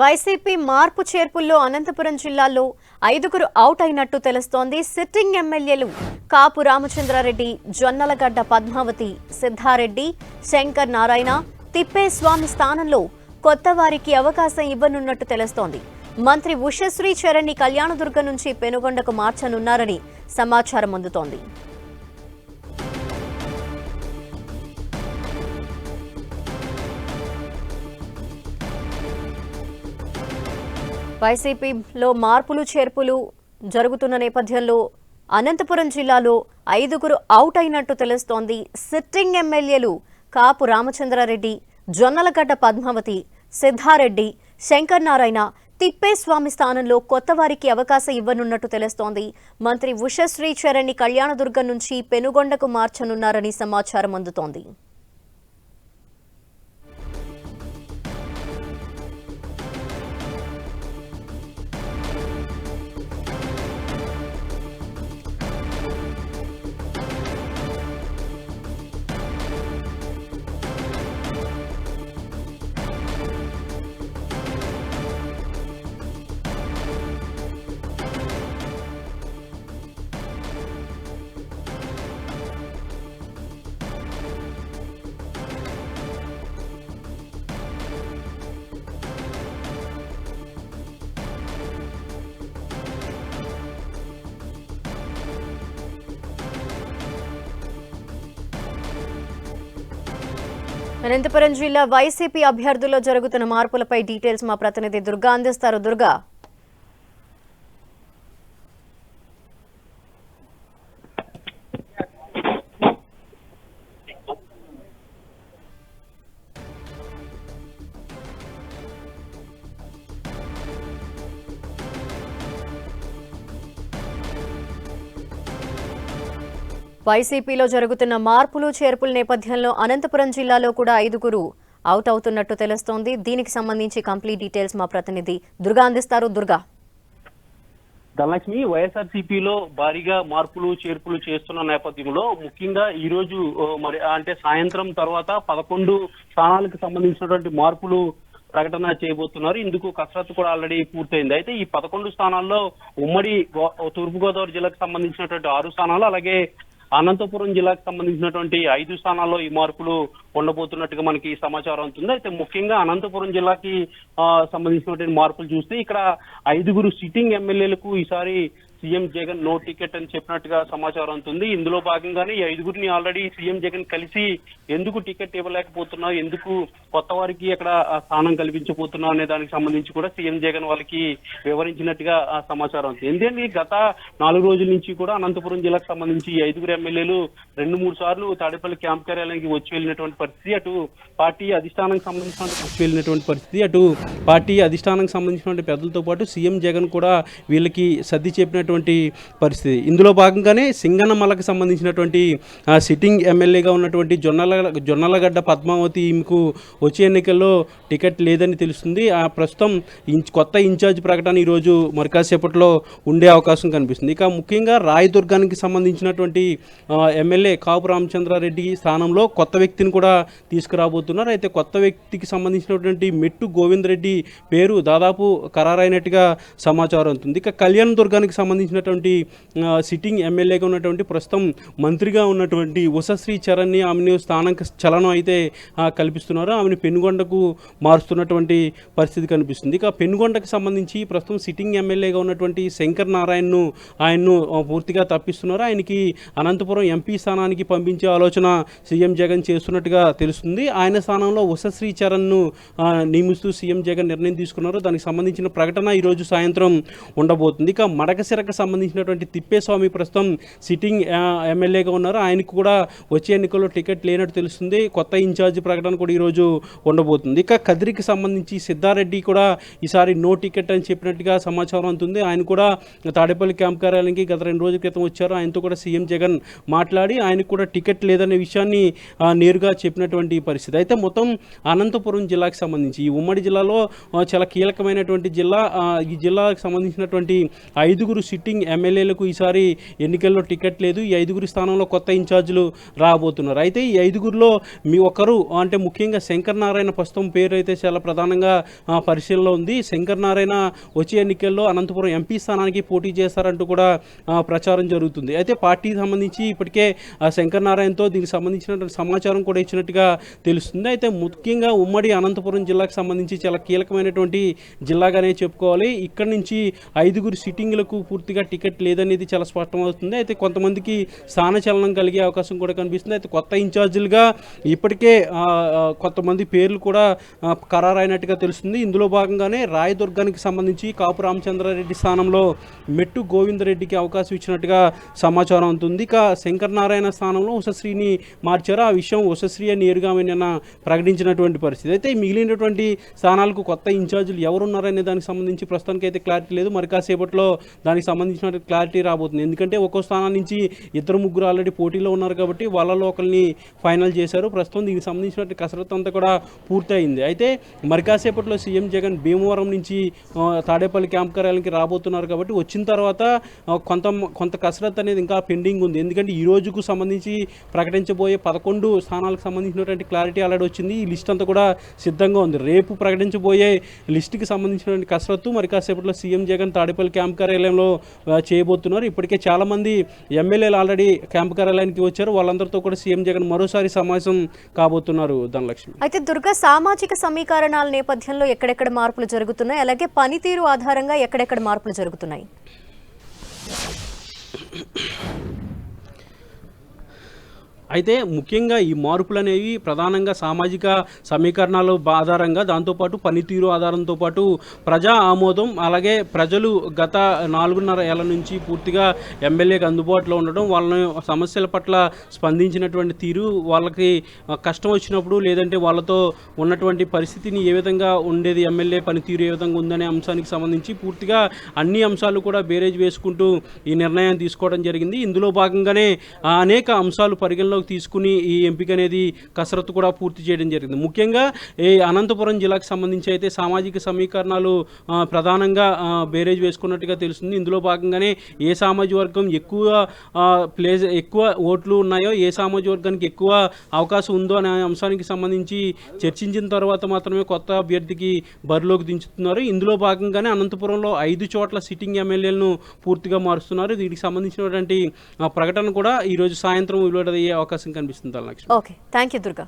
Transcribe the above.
YCP మార్పు చేర్పుల్లో అనంతపురం జిల్లాలో ఐదుగురు అవుట్ అయినట్టు తెలుస్తోంది. సిట్టింగ్ ఎమ్మెల్యేలు కాపు రామచంద్రారెడ్డి జొన్నలగడ్డ పద్మావతి సిద్ధారెడ్డి శంకర్ నారాయణ తిప్పేస్వామి స్థానంలో కొత్త వారికి అవకాశం ఇవ్వనున్నట్టు తెలుస్తోంది. మంత్రి ఉషశ్రీ చరణి కళ్యాణదుర్గ నుంచి పెనుగొండకు మార్చనున్నారని సమాచారం అందుతోంది. వైసీపీలో మార్పులు చేర్పులు జరుగుతున్న నేపథ్యంలో అనంతపురం జిల్లాలో ఐదుగురు అవుట్ అయినట్టు తెలుస్తోంది. సిట్టింగ్ ఎమ్మెల్యేలు కాపు రామచంద్రారెడ్డి జొన్నలగడ్డ పద్మావతి సిద్ధారెడ్డి శంకర్ నారాయణ తిప్పేస్వామి స్థానంలో కొత్త వారికి అవకాశం ఇవ్వనున్నట్టు తెలుస్తోంది. మంత్రి ఉషశ్రీ చరణ్ని కళ్యాణదుర్గం నుంచి పెనుగొండకు మార్చనున్నారని సమాచారం అందుతోంది. అనంతపురం జిల్లా వైసీపీ అభ్యర్థుల్లో జరుగుతున్న మార్పులపై డీటెయిల్స్ మా ప్రతినిధి దుర్గా అందిస్తారు. దుర్గా వైసీపీలో జరుగుతున్న మార్పులు చేర్పుల నేపథ్యంలో అనంతపురం జిల్లాలో కూడా ఐదుగురు అవుట్ అవుతున్నట్టు తెలుస్తోంది. దీనికి సంబంధించి కంప్లీట్ డీటెయిల్స్ మా ప్రతినిధి దుర్గా అందిస్తారు. దుర్గా. ధనలక్ష్మి వైఎస్ఆర్సీపీలో భారీగా మార్పులు చేర్పులు చేస్తున్న నేపథ్యంలో ముఖ్యంగా ఈ రోజు మరి అంటే సాయంత్రం తర్వాత పదకొండు స్థానాలకు సంబంధించినటువంటి మార్పులు ప్రకటన చేయబోతున్నారు. ఇందుకు కసరత్తు కూడా ఆల్రెడీ పూర్తయింది. అయితే ఈ పదకొండు స్థానాల్లో ఉమ్మడి గో- తూర్పుగోదావరి జిల్లాకు సంబంధించినటువంటి ఆరు స్థానాలు అలాగే అనంతపురం జిల్లాకు సంబంధించినటువంటి ఐదు స్థానాల్లో ఈ మార్పులు ఉండబోతున్నట్టుగా మనకి సమాచారం అవుతుంది అయితే ముఖ్యంగా అనంతపురం జిల్లాకి సంబంధించినటువంటి మార్పులు చూస్తే ఇక్కడ ఐదుగురు సిట్టింగ్ ఎమ్మెల్యేలకు ఈసారి సీఎం జగన్ నో టికెట్ అని చెప్పినట్టుగా సమాచారం ఉంటుంది ఇందులో భాగంగానే ఈ ఐదుగురిని ఆల్రెడీ సీఎం జగన్ కలిసి ఎందుకు టికెట్ ఇవ్వలేకపోతున్నావు? ఎందుకు కొత్త వారికి అక్కడ స్థానం కల్పించబోతున్నా అనే దానికి సంబంధించి కూడా సీఎం జగన్ వాళ్ళకి వివరించినట్టుగా ఆ సమాచారం ఉంది ఎందుకంటే గత నాలుగు రోజుల నుంచి కూడా అనంతపురం జిల్లాకు సంబంధించి ఈ ఐదుగురు ఎమ్మెల్యేలు రెండు మూడు సార్లు తాడేపల్లి క్యాంప్ కార్యాలయానికి వచ్చి వెళ్ళినటువంటి పరిస్థితి అటు పార్టీ అధిష్టానానికి సంబంధించిన వచ్చి వెళ్ళినటువంటి పరిస్థితి అటు పార్టీ అధిష్టానానికి సంబంధించినటువంటి పెద్దలతో పాటు సీఎం జగన్ కూడా వీళ్ళకి సర్ది చెప్పినటువంటి పరిస్థితి. ఇందులో భాగంగానే సింగనమలకు సంబంధించినటువంటి సిట్టింగ్ ఎమ్మెల్యేగా ఉన్నటువంటి జొన్నల జొన్నలగడ్డ పద్మావతి ఈమెకు వచ్చే ఎన్నికల్లో టికెట్ లేదని తెలుస్తుంది. ఆ ప్రస్తుతం ఇంచ్ కొత్త ఇన్ఛార్జ్ ప్రకటన ఈరోజు మరికాసేపట్లో ఉండే అవకాశం కనిపిస్తుంది. ఇక ముఖ్యంగా రాయదుర్గానికి సంబంధించినటువంటి ఎమ్మెల్యే కాపు రామచంద్రారెడ్డి స్థానంలో కొత్త వ్యక్తిని కూడా తీసుకురాబోతున్నారు. అయితే కొత్త వ్యక్తికి సంబంధించినటువంటి మెట్టు గోవింద్ రెడ్డి పేరు దాదాపు ఖరారైనట్టుగా సమాచారం ఉంటుంది ఇక కళ్యాణ్ దుర్గానికి సంబంధించినటువంటి సిట్టింగ్ ఎమ్మెల్యేగా ఉన్నటువంటి ప్రస్తుతం మంత్రిగా ఉన్నటువంటి ఉషశ్రీ చరణ్ని ఆమెను స్థానం చలనం అయితే కల్పిస్తున్నారు. ఆమెను పెనుగొండకు మారుస్తున్నటువంటి పరిస్థితి కనిపిస్తుంది. ఇక పెనుగొండకు సంబంధించి ప్రస్తుతం సిట్టింగ్ ఎమ్మెల్యేగా ఉన్నటువంటి శంకర్ నారాయణను ఆయన్ను పూర్తిగా తప్పిస్తున్నారు. ఆయనకి అనంతపురం ఎంపీ స్థానానికి పంపించే ఆలోచన సీఎం జగన్ చేస్తున్నట్టుగా తెలుస్తుంది. ఆయన స్థానంలో ఉషశ్రీ చరణ్ను నియమిస్తూ సీఎం జగన్ నిర్ణయం తీసుకున్నారు. దానికి సంబంధించిన ప్రకటన ఈరోజు సాయంత్రం ఉండబోతుంది. ఇక మడకశిరక సంబంధించినటువంటి తిప్పేస్వామి ప్రస్తుతం సిట్టింగ్ ఎమ్మెల్యేగా ఉన్నారు. ఆయనకు కూడా వచ్చే ఎన్నికల్లో టికెట్ లేనట్టు తెలుస్తుంది. కొత్త ఇన్ఛార్జ్ ప్రకటన కూడా ఈరోజు ఉండబోతుంది. ఇక కదిరికి సంబంధించి సిద్ధారెడ్డి కూడా ఈసారి నో టికెట్ అని చెప్పినట్టుగా సమాచారం అందుతుంది. ఆయన కూడా తాడేపల్లి క్యాంప్ కార్యాలయానికి గత రెండు రోజుల క్రితం వచ్చారు. ఆయనతో కూడా సీఎం జగన్ మాట్లాడి ఆయనకు కూడా టికెట్ లేదనే విషయాన్ని నేరుగా చెప్పినటువంటి పరిస్థితి. అయితే మొత్తం అనంతపురం జిల్లాకు సంబంధించి ఈ ఉమ్మడి జిల్లాలో చాలా కీలకమైనటువంటి జిల్లా ఈ జిల్లాకు సంబంధించినటువంటి ఐదుగురు సిట్టింగ్ ఎమ్మెల్యేలకు ఈసారి ఎన్నికల్లో టికెట్ లేదు. ఈ ఐదుగురి స్థానంలో కొత్త ఇన్ఛార్జీలు రాబోతున్నారు. అయితే ఈ ఐదుగురిలో మీ ఒకరు అంటే ముఖ్యంగా శంకర్ నారాయణ ప్రస్తుతం పేరు అయితే చాలా ప్రధానంగా పరిశీలనలో ఉంది. శంకర్ నారాయణ వచ్చే ఎన్నికల్లో అనంతపురం ఎంపీ స్థానానికి పోటీ చేస్తారంటూ కూడా ప్రచారం జరుగుతుంది. అయితే పార్టీకి సంబంధించి ఇప్పటికే ఆ, శంకర్ నారాయణతో దీనికి సంబంధించినటువంటి సమాచారం కూడా ఇచ్చినట్టుగా తెలుస్తుంది. అయితే ముఖ్యంగా ఉమ్మడి అనంతపురం జిల్లాకు సంబంధించి చాలా కీలకమైనటువంటి జిల్లాగానే చెప్పుకోవాలి. ఇక్కడ నుంచి ఐదుగురు సిట్టింగ్లకు పూర్తిగా టికెట్ లేదనేది చాలా స్పష్టమవుతుంది అయితే కొంతమందికి స్థానచలనం కలిగే అవకాశం కూడా కనిపిస్తుంది. అయితే కొత్త ఇన్ఛార్జీలుగా ఇప్పటికే కొంతమంది పేర్లు కూడా ఖరారైనట్టుగా తెలుస్తుంది. ఇందులో భాగంగానే రాయదుర్గానికి సంబంధించి కాపు రామచంద్రారెడ్డి స్థానంలో మెట్టు గోవిందరెడ్డికి అవకాశం ఇచ్చినట్టుగా సమాచారం ఉంటుంది ఇక శంకరనారాయణ స్థానంలో ఉషశ్రీని మార్చారు. ఆ విషయం ఉషశ్రీ అని నేరుగా నిన్న ప్రకటించినటువంటి పరిస్థితి. అయితే మిగిలినటువంటి స్థానాలకు కొత్త ఇన్ఛార్జీలు ఎవరున్నారనే దానికి సంబంధించి ప్రస్తుతానికి అయితే క్లారిటీ లేదు. మరి కాసేపట్లో దానికి సంబంధించిన క్లారిటీ రాబోతుంది. ఎందుకంటే ఒక్కో స్థానం నుంచి ఇద్దరు ముగ్గురు ఆల్రెడీ పోటీలో ఉన్నారు కాబట్టి వాళ్ళలో ఒకరిని ఫైనల్ చేశారు. ప్రస్తుతం దీనికి సంబంధించిన కసరత్తు అంతా కూడా పూర్తయింది. అయితే మరి కాసేపట్లో సీఎం జగన్ భీమవరం నుంచి తాడేపల్లి క్యాంప్ కార్యాలయానికి రాబోతున్నారు కాబట్టి వచ్చిన తర్వాత కొంత కొంత కసరత్తు అనేది ఇంకా పెండింగ్ ఉంది. ఎందుకంటే ఈ రోజుకు సంబంధించి ప్రకటించబోయే పదకొండు స్థానాలకు సంబంధించినటువంటి క్లారిటీ ఆల్రెడీ వచ్చింది. ఈ లిస్ట్ అంతా కూడా సిద్ధంగా ఉంది. రేపు ప్రకటించబోయే లిస్టుకి సంబంధించినటువంటి కసరత్తు మరి కాసేపట్లో సీఎం జగన్ తాడేపల్లి క్యాంప్ కార్యాలయంలో చేయబోతున్నారు. ఇప్పటికే చాలామంది ఎమ్మెల్యేలు ఆల్రెడీ క్యాంప్ కార్యాలయానికి వచ్చారు. వాళ్ళందరితో కూడా సీఎం జగన్ మరోసారి సమావేశం కాబోతున్నారు ధనలక్ష్మి. అయితే దుర్గా సామాజిక సమీకరణాల నేపథ్యంలో ఎక్కడెక్కడ మార్పులు జరుగుతున్నాయి? అలాగే పనితీరు ఆధారంగా ఎక్కడెక్కడ మార్పులు జరుగుతున్నాయి? అయితే ముఖ్యంగా ఈ మార్పులు అనేవి ప్రధానంగా సామాజిక సమీకరణాల ఆధారంగా దాంతోపాటు పనితీరు ఆధారంతో పాటు ప్రజా ఆమోదం అలాగే ప్రజలు గత నాలుగున్నర ఏళ్ళ నుంచి పూర్తిగా ఎమ్మెల్యేకి అందుబాటులో ఉండడం వాళ్ళ సమస్యల పట్ల స్పందించినటువంటి తీరు వాళ్ళకి కష్టం వచ్చినప్పుడు లేదంటే వాళ్ళతో ఉన్నటువంటి పరిస్థితిని ఏ విధంగా ఉండేది ఎమ్మెల్యే పనితీరు ఏ విధంగా ఉందనే అంశానికి సంబంధించి పూర్తిగా అన్ని అంశాలు కూడా బేరేజ్ వేసుకుంటూ ఈ నిర్ణయం తీసుకోవడం జరిగింది. ఇందులో భాగంగానే అనేక అంశాలు పరిగణలో నిర్ణయాలు తీసుకుని ఈ ఎంపిక అనేది కసరత్తు కూడా పూర్తి చేయడం జరిగింది. ముఖ్యంగా ఈ అనంతపురం జిల్లాకు సంబంధించి అయితే సామాజిక సమీకరణాలు ప్రధానంగా బేరేజ్ వేసుకున్నట్టుగా తెలుస్తుంది. ఇందులో భాగంగానే ఏ సామాజిక వర్గం ఎక్కువ ప్లేస్ ఎక్కువ ఓట్లు ఉన్నాయో ఏ సామాజిక వర్గానికి ఎక్కువ అవకాశం ఉందో అనే అంశానికి సంబంధించి చర్చించిన తర్వాత మాత్రమే కొత్త అభ్యర్థికి బరిలోకి దించుతున్నారు. ఇందులో భాగంగానే అనంతపురంలో ఐదు చోట్ల సిట్టింగ్ ఎమ్మెల్యేలను పూర్తిగా మారుస్తున్నారు. దీనికి సంబంధించినటువంటి ప్రకటన కూడా ఈరోజు సాయంత్రం విలువడయ్యే అవకాశం కనిపిస్తుంది Lakshmi okay thank you Durga